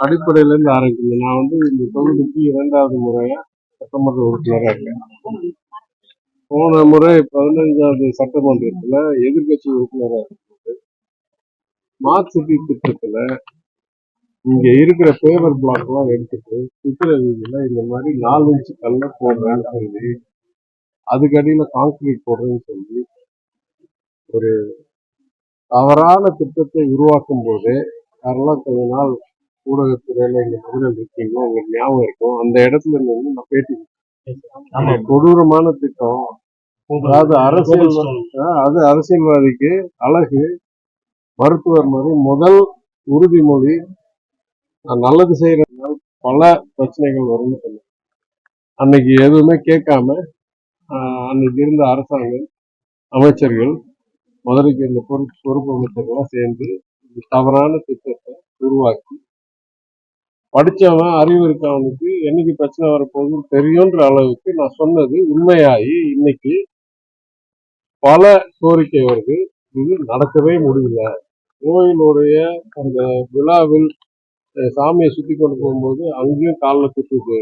அடிப்படையில இருந்து ஆரம்பிக்கல நான் வந்து இந்த தொகுதிக்கு இரண்டாவது முறையா சட்டமன்ற உறுப்பினராக இருக்கேன். போன முறை பதினைஞ்சாவது சட்டமன்றத்துல எதிர்கட்சி உறுப்பினராக இருக்கும்போது மார்க் சிட்டி திட்டத்துல இங்க இருக்கிற பேவர் பிளாக் எல்லாம் எடுத்துட்டு சித்திர வீதியில இந்த மாதிரி நாலு இன்ச்சு கல்ல போடுறேன்னு சொல்லி அதுக்கு அடியில கான்கிரீட் போடுறேன்னு சொல்லி ஒரு தவறான திட்டத்தை உருவாக்கும் போது யாரெல்லாம் கொஞ்ச நாள் ஊடகத்துறையில இங்க மதுரையில் இருக்கீங்களோ உங்களுக்கு ஞாபகம் இருக்கும். அந்த இடத்துல இருந்து நான் பேட்டி. கொடூரமான திட்டம். அதாவது அரசியல் அது அரசியல்வாதிக்கு அழகு மருத்துவர் மாதிரி முதல் உறுதிமொழி நான் நல்லது செய்யறதுனால பல பிரச்சனைகள் வரும்னு சொன்னேன். அன்னைக்கு எதுவுமே கேட்காம அன்னைக்கு இருந்த அரசாங்கம் அமைச்சர்கள் மதுரைக்கு இருந்த பொறுப்பு பொறுப்பு அமைச்சர்கள்லாம் சேர்ந்து இந்த தவறான திட்டத்தை உருவாக்கி படிச்சவன் அறிவு இருக்கவனுக்கு என்னைக்கு பிரச்சனை வரப்போகுதுன்னு தெரியுன்ற அளவுக்கு நான் சொன்னது உண்மையாகி இன்னைக்கு பல கோரிக்கை வருது. இது நடக்கவே முடியல. கோயிலுடைய அந்த விழாவில் சாமியை சுற்றி கொண்டு போகும்போது அங்கேயும் காலில் குத்துது.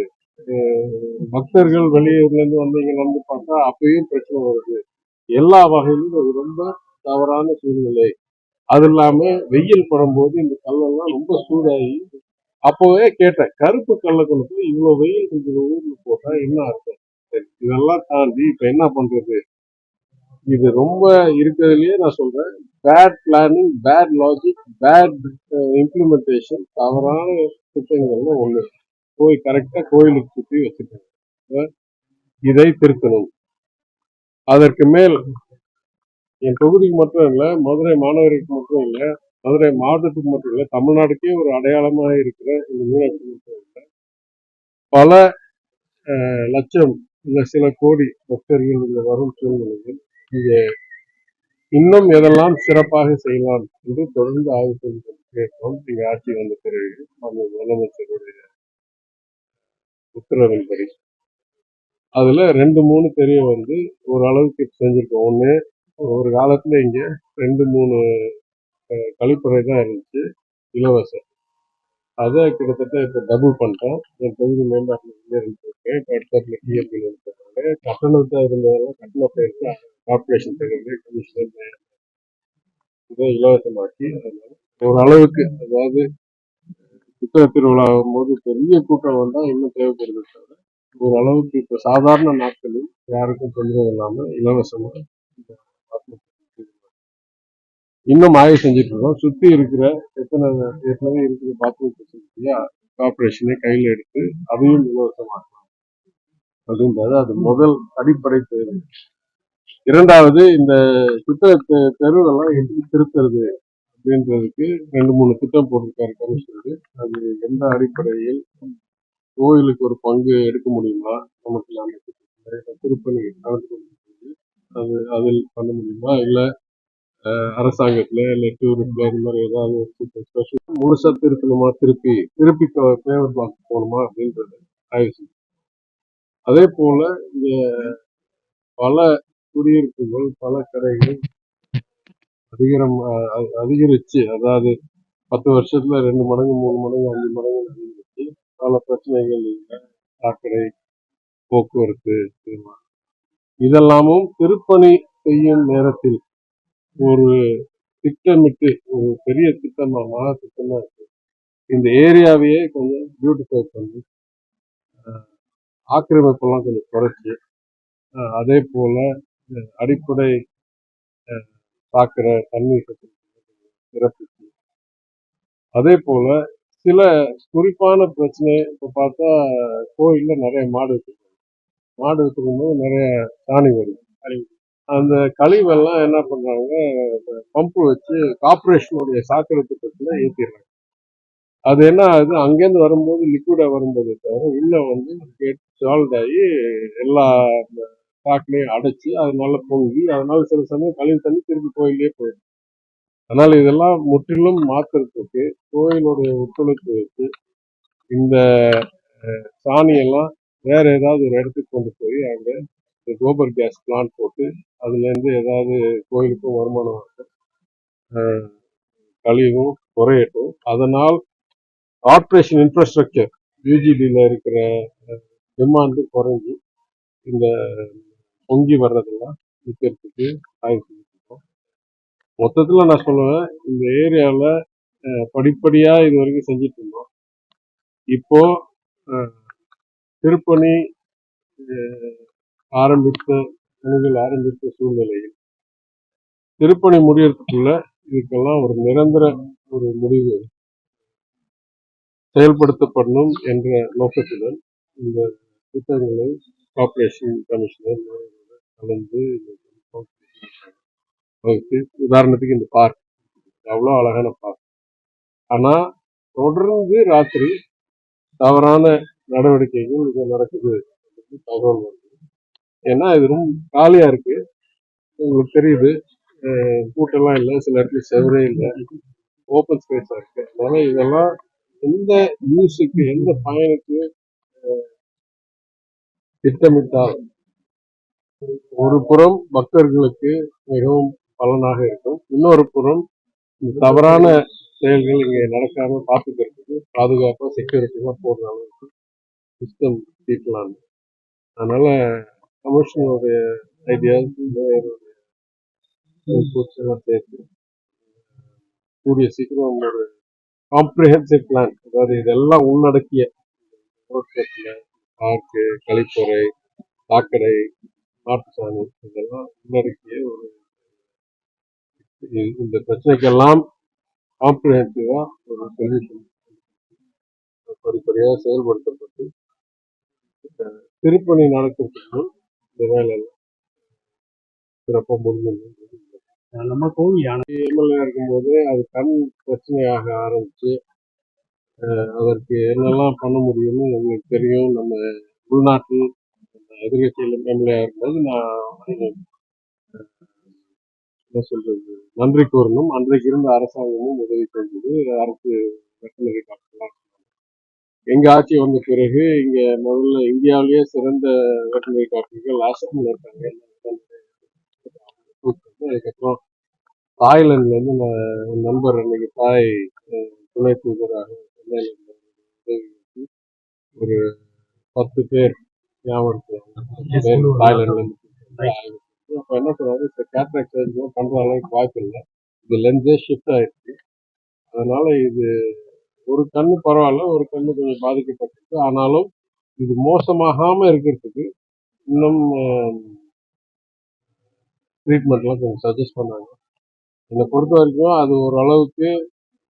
பக்தர்கள் வெளியூர்லேருந்து வந்து இங்க நடந்து பார்த்தா அப்பயும் பிரச்சனை வருது. எல்லா வகையிலும் அது ரொம்ப தவறான சூழ்நிலை. அது இல்லாம வெயில் படும்போது இந்த கல்லெல்லாம் ரொம்ப சூடாகி அப்போவே கேட்டேன் கருப்பு கல்லை போய் இவ்வளவு வெயில் இருக்கிற ஊர்ல போட்டா என்ன அர்த்தம்? சரி, இதெல்லாம் தாண்டி இப்ப என்ன பண்றது? இது ரொம்ப இருக்கிறதுலயே நான் சொல்றேன் bad planning bad logic bad implementation தவறான திட்டங்கள்ல ஒண்ணு. போய் கரெக்டா கோயிலுக்கு சுத்தி வச்சுட்டாங்க இதை திருத்தணும். அதற்கு மேல் என் தொகுதிக்கு மட்டும் இல்லை மதுரை மாநகருக்கு மட்டும் இல்லை மதுரை மாவட்டத்துக்கு மட்டும் இல்லை தமிழ்நாடுக்கே ஒரு அடையாளமாக இருக்கிற இந்த மீனாட்சி அம்மன் பல லட்சம் இல்லை சில கோடி பக்தர்கள் இந்த வரும் சூழ்நிலையில் இங்கே இன்னும் எதெல்லாம் சிறப்பாக செய்யலாம் என்று தொடர்ந்து ஆய்வு செய்து கொண்டிருக்கிறோம் இங்க ஆட்சி வந்த பிறகு அந்த முதலமைச்சருடைய உத்தரவின்படி. அதில் ரெண்டு மூணு தெரிய வந்து ஓரளவுக்கு செஞ்சுருக்கோம். ஒன்று ஒரு காலத்துல இங்கே ரெண்டு மூணு கழிப்பறை தான் இருந்துச்சு இலவசம். அதை கிட்டத்தட்ட இப்போ டபுள் பண்ணிட்டோம். என் தொகுதி மேம்பாட்டில் இருந்துருக்கேன் இப்போ அடுத்தாப்புல டிஎம்பி இருந்துருக்காங்க கட்டணத்தை இருந்ததெல்லாம் கட்டணத்தை எடுத்து கார்பரேஷன் தகவல் கமிஷனர் இதை இலவசமாக்கி அதனால ஓரளவுக்கு அதாவது புத்தக திருவிழா போது பெரிய கூட்டம் வந்தால் இன்னும் தேவைப்படுது தவிர ஓரளவுக்கு இப்போ சாதாரண நாட்களில் யாருக்கும் தொந்தரவு இல்லாமல் இலவசமாக இன்னும் ஆய்வு செஞ்சுட்டு இருக்கோம். சுற்றி இருக்கிற எத்தனை ஏற்கனவே இருக்கிற பாத்ரூம் ஃபெசிலிட்டியா கார்பரேஷனே கையில் எடுத்து அதையும் இலவசமாக்கலாம். அப்படின்றது அது முதல் அடிப்படை தேவை. இரண்டாவது இந்த சுத்த தெருவெல்லாம் எப்படி திருத்துறது அப்படின்றதுக்கு ரெண்டு மூணு திட்டம் போட்டிருக்காரு கமிஷனர். அது எந்த அடிப்படையில் கோயிலுக்கு ஒரு பங்கு எடுக்க முடியுமா? நமக்கு இல்லாம திருப்பணி நடந்து கொண்டிருக்கிறது. அது அதில் பண்ண முடியுமா? இல்லை அரசாங்கத்துல இல்ல டூரிஸ்ட்ல இந்த மாதிரி ஏதாவது ஸ்பெஷல் முழுசா திருத்தணுமா திருப்பி திருப்பி பேவர் பிளாக் போகணுமா அப்படின்றது ஆய்வு செய்யும் அதே போல இங்க பல குடியிருப்புகள் பல கடைகள் அதிகரம் அ- அதிகரிச்சு அதாவது பத்து வருஷத்துல ரெண்டு மடங்கு மூணு மடங்கு அஞ்சு மடங்கு அதிகரிச்சு பல பிரச்சனைகள் இல்லை. சாக்கடை போக்குவரத்து இதெல்லாமும் திருப்பணி செய்யும் நேரத்தில் ஒரு திட்டமிட்டு ஒரு பெரிய திட்டமா மகா திட்டமா இருக்கு. இந்த ஏரியாவையே கொஞ்சம் பியூட்டிஃபை பண்ணி ஆக்கிரமிப்பெல்லாம் கொஞ்சம் குறைச்சி அதே போல அடிப்படை அஹ், சாக்கடை தண்ணீர் சிறப்பிச்சு அதே போல சில குறிப்பான பிரச்சனை இப்போ பார்த்தா கோயிலில் நிறைய மாடு வச்சுருக்காங்க. மாடு வச்சிருக்கும் போது நிறைய சாணி வரும் அந்த கழிவெல்லாம் என்ன பண்றாங்க பம்பு வச்சு கார்பரேஷனுடைய சாக்கடை திட்டத்துல ஏற்றிடுறாங்க அது என்ன ஆகுது? அங்கேருந்து வரும்போது லிக்விடா வரும்போது தவிர உள்ள வந்து சால்ட் ஆகி எல்லா சாக்கடையும் அடைச்சி அதனால பொங்கி அதனால சில சமயம் கழிவு தண்ணி திருப்பி கோயிலே போயிடும். அதனால இதெல்லாம் முற்றிலும் மாத்துறதுக்கு கோயிலுடைய ஒத்துழைப்பு வச்சு இந்த சாணியெல்லாம் வேற ஏதாவது ஒரு இடத்துக்கு கொண்டு போய் அங்கே இந்த கோபர் கேஸ் பிளான்ட் போட்டு அதுலேருந்து ஏதாவது கோயிலுக்கும் வருமானம் கழிவும் குறையட்டும். அதனால் ஆப்ரேஷன் இன்ஃப்ராஸ்ட்ரக்சர் யூஜிடியில் இருக்கிற டிமாண்டு குறைஞ்சி இந்த பொங்கி வர்றதெல்லாம் நிற்கிறதுக்கு ஆய்வு செஞ்சுருக்கோம் மொத்தத்தில் நான் சொல்லுவேன் இந்த ஏரியாவில் படிப்படியாக இது வரைக்கும் செஞ்சுட்டு இருந்தோம் இப்போ திருப்பணி ஆரம்பித்த பணிகள் ஆரம்பித்த சூழ்நிலையில். திருப்பணி முடியறதுக்குள்ள இதுக்கெல்லாம் ஒரு நிரந்தர ஒரு முடிவு செயல்படுத்தப்படணும் என்ற நோக்கத்துடன் இந்த திட்டங்களை கார்பரேஷன் கமிஷனர் கலந்து வகுத்து உதாரணத்துக்கு இந்த பார்க் அவ்வளோ அழகான பார்க் ஆனால் தொடர்ந்து ராத்திரி தவறான நடவடிக்கைகள் இங்கே நடக்குது. தகவல் வந்து ஏன்னா இது ரொம்ப காலியா இருக்கு. உங்களுக்கு தெரியுது. கூட்டெல்லாம் இல்லை. சில இடத்துல செவரே இல்லை. ஓப்பன் ஸ்பேஸாக இருக்குது அதனால இதெல்லாம் எந்த யூஸுக்கு எந்த பயனுக்கு திட்டமிட்டால் ஒரு புறம் பக்தர்களுக்கு மிகவும் பலனாக இருக்கும். இன்னொரு புறம் தவறான செயல்கள் இங்கே நடக்காம பார்த்துக்கிறதுக்கு பாதுகாப்பாக செக்யூரிட்டிலாம் போடுற அளவுக்கு சிஸ்டம் தீட்டலாம் அதனால கமிஷனருடைய ஐடியாஸ் இன்புட்ஸ் எல்லாம் சேர்த்து கூடிய சீக்கிரம் ஒரு காம்ப்ரிஹென்சிவ் பிளான் அதாவது இதெல்லாம் உள்ளடக்கிய பார்க்கு கழிப்பறை சாக்கடை மாட்டுச்சாணி இதெல்லாம் உள்ளடக்கிய ஒரு இந்த பிரச்சனைக்கெல்லாம் காம்ப்ரிஹென்சிவாக ஒரு சொல்யூஷன் படிப்படியாக செயல்படுத்தப்பட்டு திருப்பணி நடக்கிறதுக்கு இந்த வேலை சிறப்பாக முடிஞ்சது. யானை எம்எல்ஏ இருக்கும்போது அது கண் பிரச்சனையாக ஆரம்பிச்சு அஹ், அதற்கு என்னெல்லாம் பண்ண முடியும்னு எங்களுக்கு தெரியும். நம்ம உள்நாட்டில் எதிர்கட்சியில் எம்எல்ஏ இருக்கும்போது நான் என்ன சொல்றது நன்றி கூறணும். அன்றைக்கு இருந்த அரசாங்கமும் உதவி செஞ்சது. அரசு வெட்டனரி டாக்டர்லாம் எங்க ஆட்சி வந்த பிறகு இங்க முதல்ல இந்தியாவிலேயே சிறந்த வெட்டனரி டாக்டர்கள் ஆசம்ல இருக்காங்க. அதுக்கப்புறம் தாய்லாந்துல இருந்து நான் நண்பர் அன்னைக்கு தாய் துணை தூதராக ஒரு பத்து பேர் ஞாபகம் தாய்லாந்துல இருந்து. அப்ப என்ன இப்ப கேட்ராக்ட் சர்ஜரி பண்ற அளவுக்கு வாய்ப்பு இல்லை. இது லென்ஸே ஷிஃப்ட் ஆயிடுச்சு. அதனால இது ஒரு கண்ணு பரவாயில்ல ஒரு கண்ணு கொஞ்சம் பாதிக்கப்பட்டிருக்கு. ஆனாலும் இது மோசமாகாம இருக்கிறதுக்கு இன்னும் ட்ரீட்மெண்ட்லாம் கொஞ்சம் சஜஸ்ட் பண்ணாங்க. என்னை பொறுத்த வரைக்கும் அது ஓரளவுக்கு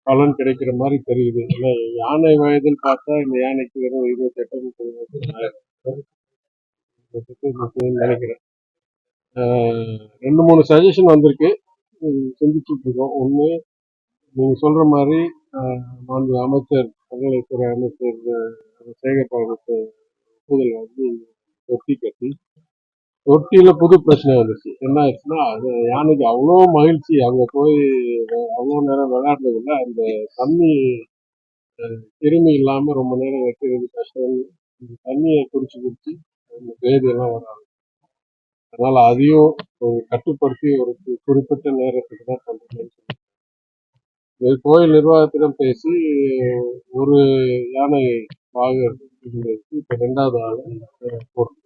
பலன் கிடைக்கிற மாதிரி தெரியுது. ஏன்னா யானை வயதில் பார்த்தா இந்த யானைக்கு வெறும் இருபத்தெட்டு முப்பது நினைக்கிறேன். ரெண்டு மூணு சஜஷன் வந்திருக்கு. சிந்திச்சுட்டு செஞ்சுட்டு இருக்கோம். ஒன்று நீங்க சொல்ற மாதிரி ஆஹ் மாண்பு அமைச்சர் பல்கலைத்துறை அமைச்சர் ஆஹ் சேகர்பாபுக்கு ஒப்புதல் வந்து தொட்டி கட்டி தொட்டியில புது பிரச்சனை வந்துச்சு. என்ன ஆச்சுன்னா அது யானைக்கு அவ்வளோ மகிழ்ச்சி. அங்கே போய் அவ்வளோ நேரம் விளையாடுறதுல அந்த தண்ணி கிருமி இல்லாமல் ரொம்ப நேரம் வைக்கிறது கஷ்டம் இந்த தண்ணியை குடிச்சு குடிச்சு அந்த வேதியெல்லாம் வராது அதனால் அதனால அதையும் ஒரு கட்டுப்படுத்தி ஒரு குறிப்பிட்ட நேரத்துக்கு தான் பண்றேன்னு சொல்லி கோயில் நிர்வாகத்திடம் பேசி ஒரு யானை பாகர் இப்போ ரெண்டாவது ஆள் போட்டு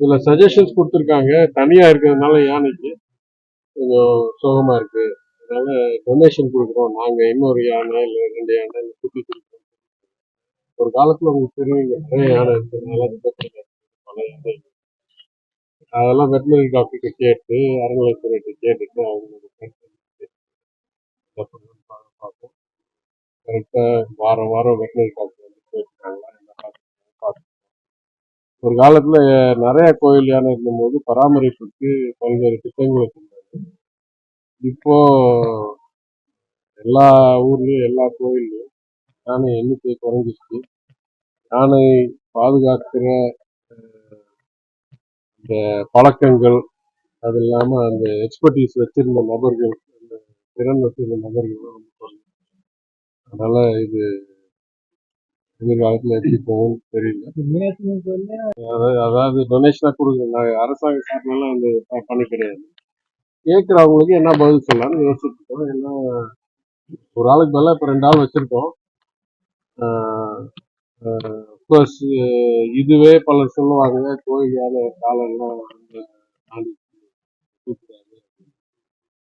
இதுல சஜஷன்ஸ் கொடுத்துருக்காங்க. தனியாக இருக்கிறதுனால யானைக்கு கொஞ்சம் சோகமாக இருக்கு. அதனால டொனேஷன் கொடுக்குறோம். நாங்கள் இன்னொரு யானை இல்லை ரெண்டு யானை இல்ல குட்டி கொடுக்குறோம். ஒரு காலத்தில் உங்களுக்கு தெரியும் நிறைய யானை இருக்கிறதுனால நல்லா பல யானை அதெல்லாம் வெட்டினரி டாக்டர்கிட்ட கேட்டு அறநிலைத்துறையிட்ட கேட்டுட்டு அவங்க பார்ப்போம். கரெக்டா வாரம் வாரம் வெட்னரி டாக்டர் வந்து போயிருக்காங்களா பார்த்து ஒரு காலத்துல நிறைய கோயில் யானை இருந்தபோது பராமரிப்புக்கு பல்வேறு திட்டங்களை கொண்டாங்க இப்போ எல்லா ஊர்லயும் எல்லா கோயில்லையும் யானை எண்ணிக்கை குறைஞ்சிருச்சு. யானை பாதுகாக்கிற இந்த பழக்கங்கள் அது இல்லாம அந்த எக்ஸ்பர்டீஸ் வச்சிருந்த நபர்கள் அந்த திறன் வச்சிருந்த நபர்கள் ரொம்ப குறைஞ்சிருச்சு. அதனால இது எதிர்காலத்துல எப்படி போகும்னு தெரியல. அதாவது அதாவது டொனேஷனா கொடுக்குறோம் அரசாங்க சார்பெல்லாம் வந்து ப- பண்ண கிடையாது. கேட்குறவங்களுக்கு என்ன பதில் சொல்லலாம்னு யோசிச்சுருக்கோம் ஏன்னா என்ன ஒரு ஆளுக்கு மேல இப்ப ரெண்டு ஆள் வச்சிருக்கோம். கோர்ஸ் இதுவே பலர் சொல்லுவாங்க கோயில் யானை தூக்குறாரு.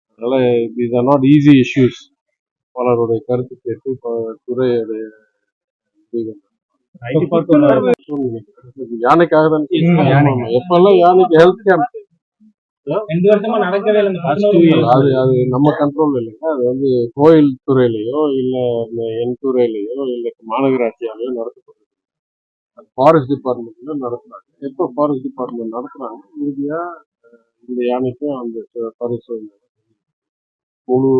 அதனால these are not easy issues பலருடைய கருத்து கேட்டு துறையுடைய யானைக்காக தான். எப்பெல்லாம் யானைக்கு ஹெல்த் கேம்ப் ரெண்டு வருஷமா நடக்கவே இல்லை. அது அது நம்ம கண்ட்ரோல் இல்லைங்க. அது வந்து கோயில் துறையிலையோ இல்ல இந்த என் துறையிலையோ இல்ல மாநகராட்சியாலேயோ நடத்தப்படுது அது ஃபாரஸ்ட் டிபார்ட்மெண்ட்ல நடத்துறாங்க எப்போ ஃபாரஸ்ட் டிபார்ட்மெண்ட் நடத்துறாங்க இறுதியா இந்த யானைக்கும் அந்த பரிசோதனை முழு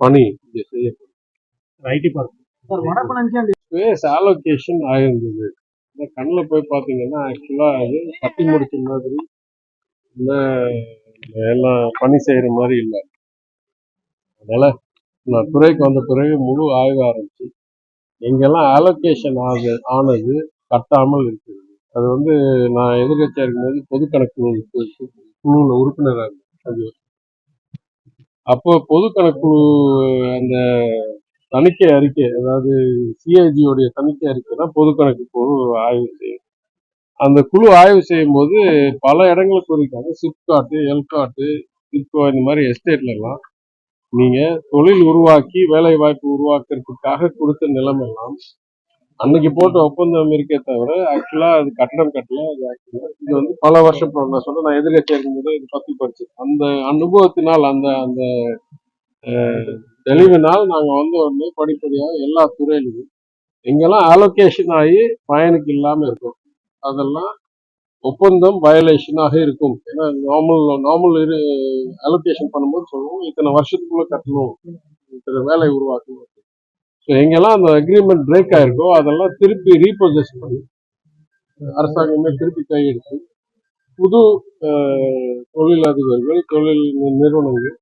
பணி இங்க செய்யப்படும். ஐடி பார்க் அலோகேஷன் ஆயிருந்தது. இந்த கண்ணில் போய் பார்த்தீங்கன்னா ஆக்சுவலாக அது கட்டி முடிச்ச மாதிரி இந்த எல்லாம் பணி செய்கிற மாதிரி இல்லை. அதனால நான் துறைக்கு வந்த பிறகு முழு ஆய்வு ஆரம்பிச்சு. எங்கெல்லாம் அலோகேஷன் ஆகு ஆனது கட்டாமல் இருக்கிறது. அது வந்து நான் எதிர்கட்சியாக இருக்கும்போது பொது கணக்கு குழுவில் உறுப்பினராக இருந்தேன். அது அப்போ பொது கணக்கு அந்த தணிக்கை அறிக்கை அதாவது சிஐஜியோடைய தணிக்கை அறிக்கை தான் பொது கணக்கு குழு ஆய்வு செய்யும். அந்த குழு ஆய்வு செய்யும் போது பல இடங்களை குறிக்காங்க சிப்காட்டு எல்காட்டு இப்போ இந்த மாதிரி எஸ்டேட்லலாம் நீங்க தொழில் உருவாக்கி வேலை வாய்ப்பு உருவாக்குறதுக்காக கொடுத்த நிலம் எல்லாம் அன்னைக்கு போட்ட ஒப்பந்தம் இருக்கே தவிர ஆக்சுவலா அது கட்டணம் கட்டல அது ஆக்சுவலா இது வந்து பல வருஷம் நான் சொன்னேன் நான் எதிர்கட்சி இருக்கும்போது இது பத்தி படிச்சு. அந்த அனுபவத்தினால் அந்த அந்த தெளிவினால் நாங்க வந்து வந்து படிப்படியாக எல்லா துறையிலும் எங்கெல்லாம் அலோகேஷன் ஆகி பயனுக்கு இல்லாம இருக்கும் அதெல்லாம் ஒப்பந்தம் வயலேஷனாக இருக்கும். ஏன்னா நார்மல் நார்மல் அலோகேஷன் பண்ணும்போது சொல்லுவோம் இத்தனை வருஷத்துக்குள்ள கட்டணும். இத்தனை வேலை உருவாக்கணும். ஸோ எங்கெல்லாம் அந்த அக்ரிமெண்ட் பிரேக் ஆயிருக்கோ அதெல்லாம் திருப்பி ரீப்ரொசஸ் பண்ணி அரசாங்கமே திருப்பி கையெடுத்து புது அஹ், தொழிலதிபர்கள் தொழில் நிறுவனங்கள்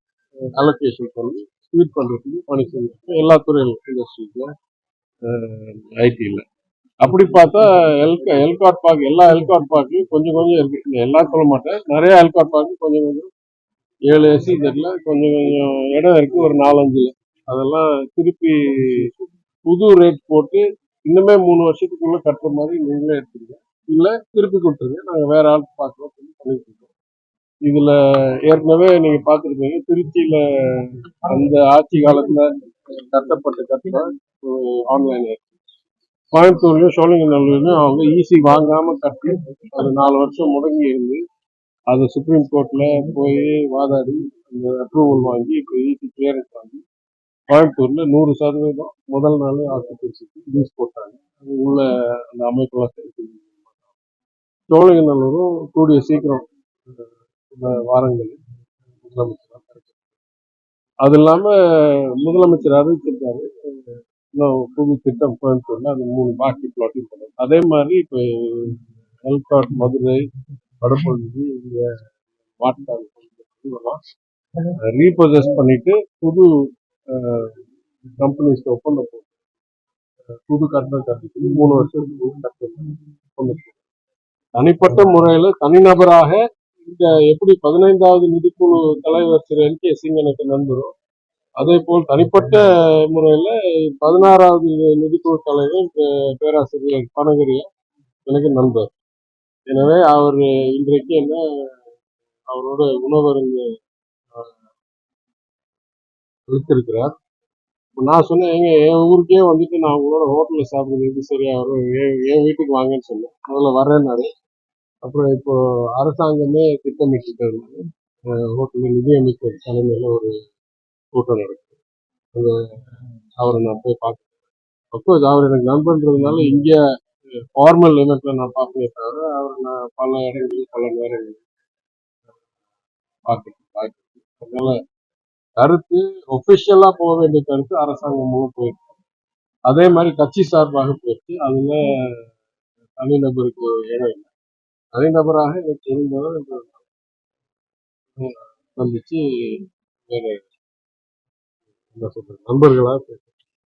அலோகேஷன் பண்ணி ஸ்பீட் பண்ணுறதுக்கு பணி செஞ்சிருக்கோம் எல்லா துறையிலும் இண்டஸ்ட்ரீஸ்ல ஐடியில் அப்படி பார்த்தா எல்க எல்காட் பார்க் எல்லா எல்காட் பார்க்கும் கொஞ்சம் கொஞ்சம் இருக்கு. எல்லாம் சொல்ல மாட்டேன். நிறைய எல்காட் பார்க்கு கொஞ்சம் கொஞ்சம் ஏழு எஸ்இஜெட்ல கொஞ்சம் கொஞ்சம் இடம் இருக்கு ஒரு நாலஞ்சுல அதெல்லாம் திருப்பி புது ரேட் போட்டு இன்னுமே மூணு வருஷத்துக்குள்ள கட்டுற மாதிரி நீங்களே எடுத்துருங்க இல்லை திருப்பி கொடுத்துருங்க. நாங்கள் வேற ஆள் பார்க்குறோம். சொல்லி பண்ணிட்டு இருக்கோம் இதுல ஏற்கனவே நீங்க பார்த்துருப்பீங்க. திருச்சியில அந்த ஆட்சி காலத்துல கட்டப்பட்ட கட்டிடம் ஆன்லைன் கோயம்புத்தூர்லயும் சோழிங்கநல்லூர்லயும் அவங்க ஈஸி வாங்காம கட்டி அது நாலு வருஷம் முடங்கி இருந்து அது சுப்ரீம் கோர்ட்ல போய் வாதாடி அந்த அப்ரூவல் வாங்கி இப்போ ஈஸி கிளியரன்ஸ் வாங்கி கோயம்புத்தூர்ல நூறு சதவீதம் முதல் நாள் ஆக்குபேசிக்கு லீஸ் போட்டாங்க. அது உள்ள அந்த அமைப்பெல்லாம் சரி சோழிங்கநல்லூரும் கூடிய சீக்கிரம் வாரங்கள் இந்த வாரங்களில் முதலமைச்சர் அது இல்லாமல் முதலமைச்சர் அறிவிச்சிருக்காரு. புது திட்டம் கோயம்புத்தூர்ல அது மூணு பாக்கி பிளாட்டிங் பண்ணுவோம். அதே மாதிரி இப்போ எல்காட் மதுரை வடபழனி இங்க வாட்டாள் ரீபொசஸ் பண்ணிட்டு புது கம்பெனிஸ்க்கு ஒப்பந்தம் போட்டு புது கட்டணம் கட்டி மூணு வருஷத்துக்கு கட்டணம் தனிப்பட்ட முறையில் தனிநபராக இந்த எப்படி பதினைந்தாவது நிதிக்குழு தலைவர் திரு என் கே சிங் எனக்கு நண்பரும் அதே போல் தனிப்பட்ட முறையில் பதினாறாவது நிதிக்குழு தலைவர் பே- பேராசிரியர் பனகிரியா எனக்கு நண்பர். எனவே அவர் இன்றைக்கு என்ன அவரோட உணவருந்து அளித்திருக்கிறார் நான் சொன்னேன் எங்க என் ஊருக்கே வந்துட்டு நான் உங்களோட ஹோட்டலில் சாப்பிடுறது எப்படி சரியா வரும்? என் என் வீட்டுக்கு வாங்கன்னு சொன்னேன். முதல்ல வரேன்னாரு. அப்புறம் இப்போ அரசாங்கமே திட்டமிட்டு ஹோட்டலில் நிதியமைச்சர் தலைமையில் ஒரு கூட்டம் நடக்குது. அந்த அவரை நான் போய் பார்க்க அப்கோர்ஸ் அவர் எனக்கு நண்பன்றதுனால இங்க ஃபார்மல் லிமிட்ல நான் பார்க்கவே தவிர அவர் நான் பல இடங்களில் பல நேரங்களில் பார்க்கணும் வாய்ப்பு அதனால கருத்து ஒஃபிஷியலாக போக வேண்டிய கருத்து அரசாங்கம் மூலம் போயிருக்கு. அதே மாதிரி கட்சி சார்பாக போயிருக்கு. அதுல தனிநபருக்கு இடம் இல்லை. தனிநபராக எனக்கு தெரிந்தவர் சந்திச்சு வேற என்ன சொல்றது? நண்பர்களாக பேச